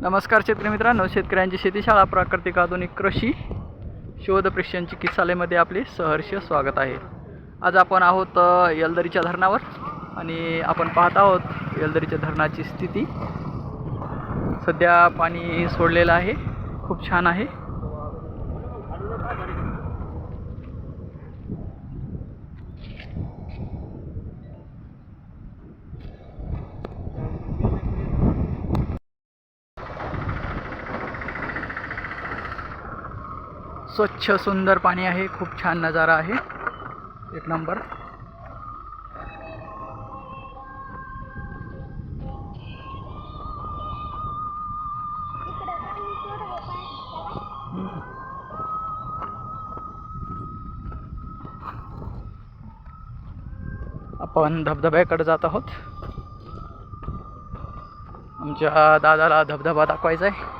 नमस्कार शेतकरी मित्रांनो शेतकऱ्यांची शेतीशाळा प्राकृतिक आधुनिक कृषी शोध प्रशिक्षण चिकित्सालयमध्ये आपले सहर्ष स्वागत आहे. आज आपण आहोत यलदरीच्या येलदरीच्या धरणावर आणि आपण पाहत आहोत येलदरीच्या धरणाची स्थिती. सध्या पाणी सोडलेलं आहे खूप छान आहे. स्वच्छ सुंदर पाणी आहे. खूप छान नजारा आहे. एक नंबर. आपण धबधब्याकडे जात आहोत. आमच्या दादाला धबधबा दाखवायचा आहे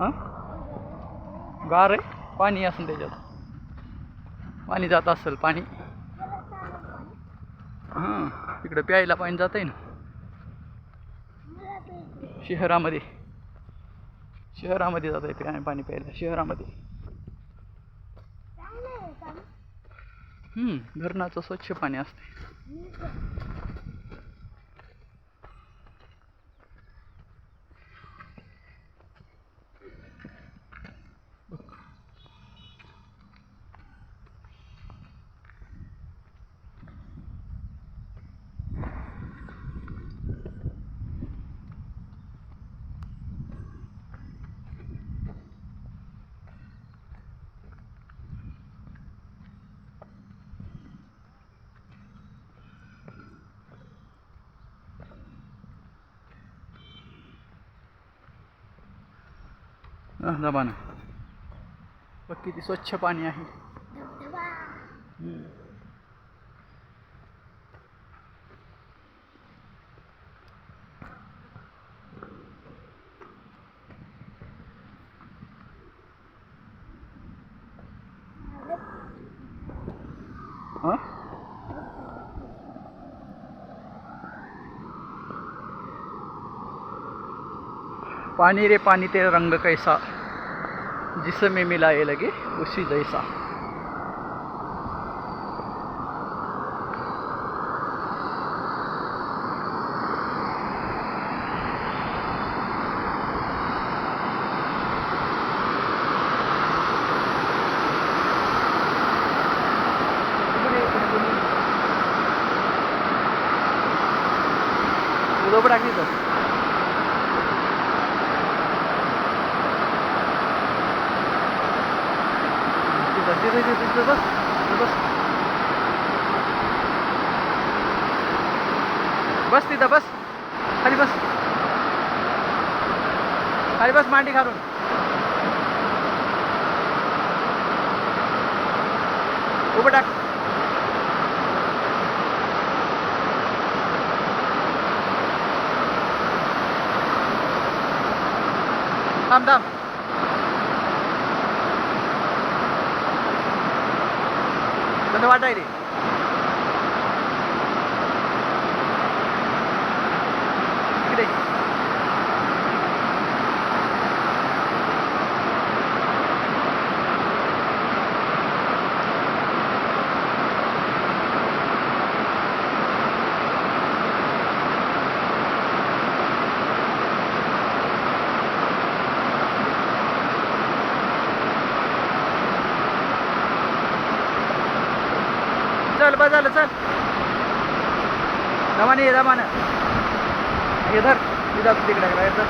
हां गार आहे पाणी असेल त्याच्यात. पाणी जात असेल पाणी. हां इकडं प्यायला पाणी जात आहे ना. शहरामध्ये. शहरामध्ये जात आहे प्या पाणी प्यायला शहरामध्ये. हम्म, धरणाचं स्वच्छ पाणी असते दबाना. बघ किती स्वच्छ पाणी आहे. हाँ? पानी रे पानी तेरा रंग कैसा. जिसमें मिला ये लगे उसी जैसा। उदो टाकली तर तिथं तिथं तिथं तिथं बस तिथं बस बस तिथं बस खाली बस खाली बस मांडी घालून उभं टाक थांब थांब कसं वाटाय रे इकडे चल बस झालं चल. दमाने ये दमानं इधर धर इथं तिकडे बाहेर धर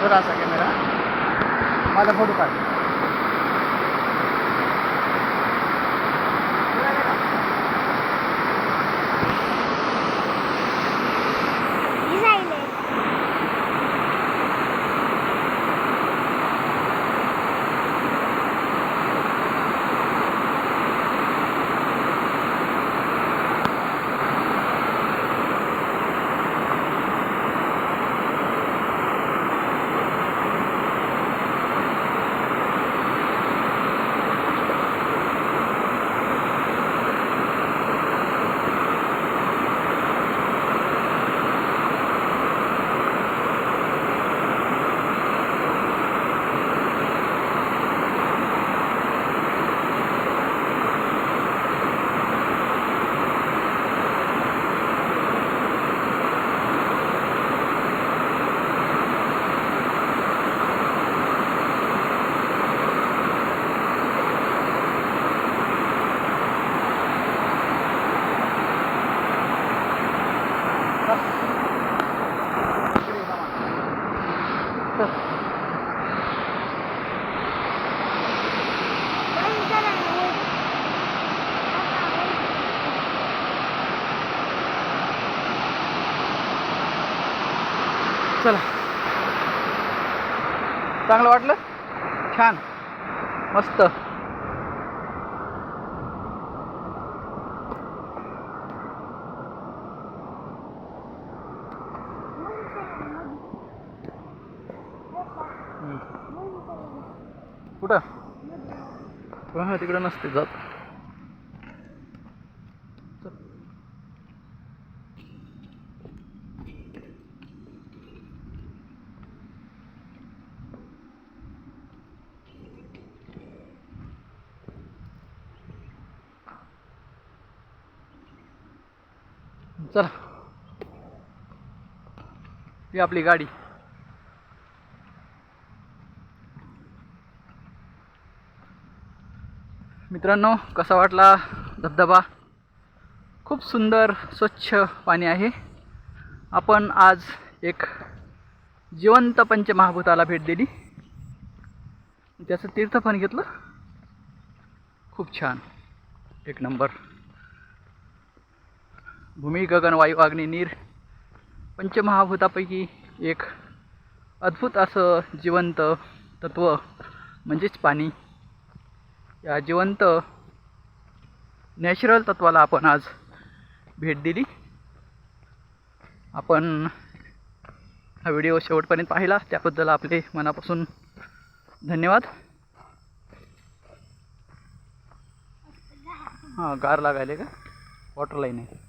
धर कॅमेरा माझा फोटो काढ चल. चला. चांगलं वाटलं? छान. मस्त. कुठं? हा तिकडं नसते जात. चला. ही आपली गाडी. मित्रांनो कसा वाटला धबधबा? खूप सुंदर स्वच्छ पाणी आहे. आपण आज एक जिवंत पंचमहाभूताला भेट दिली. त्याचं तीर्थ पण घेतलं. खूप छान. एक नंबर. भूमी गगन वायू अग्नी नीर पंचमहाभूतापैकी एक अद्भुत असं जिवंत तत्व म्हणजेच पाणी. या जिवंत नॅचरल तत्वाला आपण आज भेट दिली. आपण हा व्हिडिओ शेवटपर्यंत पाहिला. त्याबद्दल आपले मनापासून धन्यवाद. हां गार लागायले का? वॉटर लाईन आहे.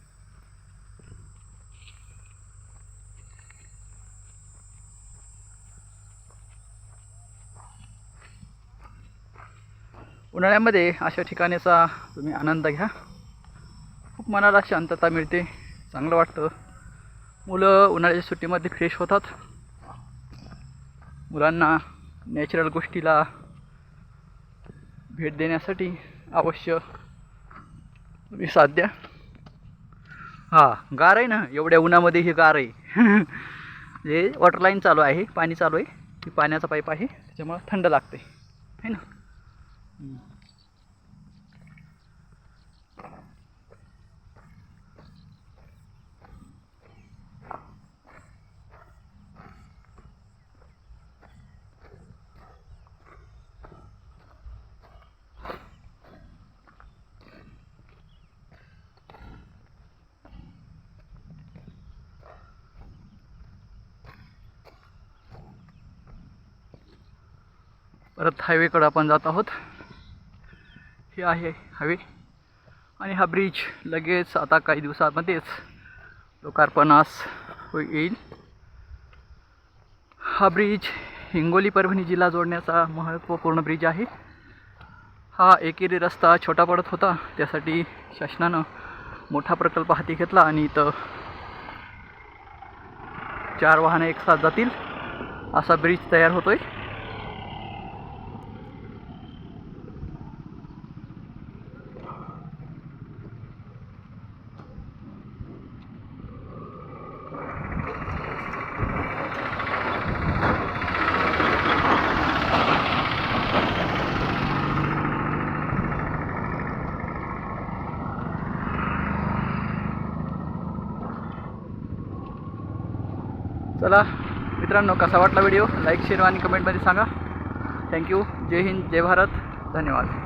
उन्हाळ्यामध्ये अशा ठिकाणीचा तुम्ही आनंद घ्या. खूप मनाला शांतता मिळते. चांगलं वाटतं. मुलं उन्हाळ्याच्या सुट्टीमध्ये फ्रेश होतात. मुलांना नॅचरल गोष्टीला भेट देण्यासाठी अवश्य तुम्ही साथ द्या. हां गार आहे ना? एवढ्या उन्हामध्ये ही गार आहे. हे वॉटरलाईन चालू आहे. पाणी चालू आहे. ही पाण्याचा पाईप आहे. त्याच्यामुळं थंड लागते है ना? परत हायवेकडं आपण जात आहोत. हे आहे हायवे आणि हा ब्रिज लगेच आता काही दिवसामध्येच लोकार्पणास होई- येईल. हा ब्रिज हिंगोली परभणी जिल्हा जोडण्याचा महत्त्वपूर्ण ब्रिज आहे. हा एकेरी रस्ता छोटा पडत होता त्यासाठी शासनानं मोठा प्रकल्प हाती घेतला आणि इथं चार वाहनं एक साथ जातील असा ब्रिज तयार होतोय. चला मित्रांनो कसा वाटला व्हिडिओ? लाईक शेअर आणि कमेंटमध्ये सांगा. थँक्यू जय हिंद जय भारत. धन्यवाद.